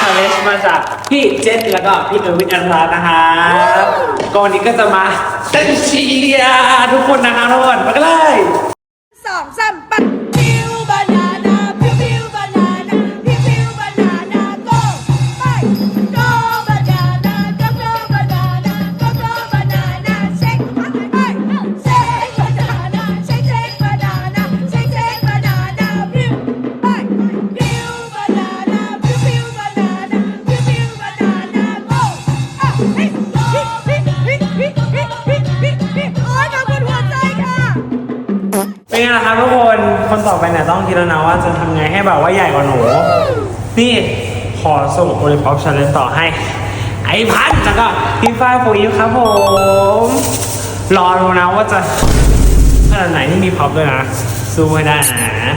ชาเลนจ์มาจากพี่เจษแล้วก็พี่เออร์วินอันรานะครับก็วันนี้ก็จะมาเต้นเชียร์ทุกคนนะครับทุกคนไปกันเลยสองสามปัด เป็นไงล่ะครับทุกคน คนต่อไปเนี่ยต้องคิดแล้วนะว่าจะทำไงให้แบบว่าใหญ่กว่าหนู นี่ขอส่งโอลิมปิกชาเลนต่อให้ ไอพันธุ์แล้วก็พี่ฝ้ายปุ๋ยครับผม รอดูนะว่าจะขนาดไหนที่มีพ็อปด้วยนะ สู้ไม่ได้นะ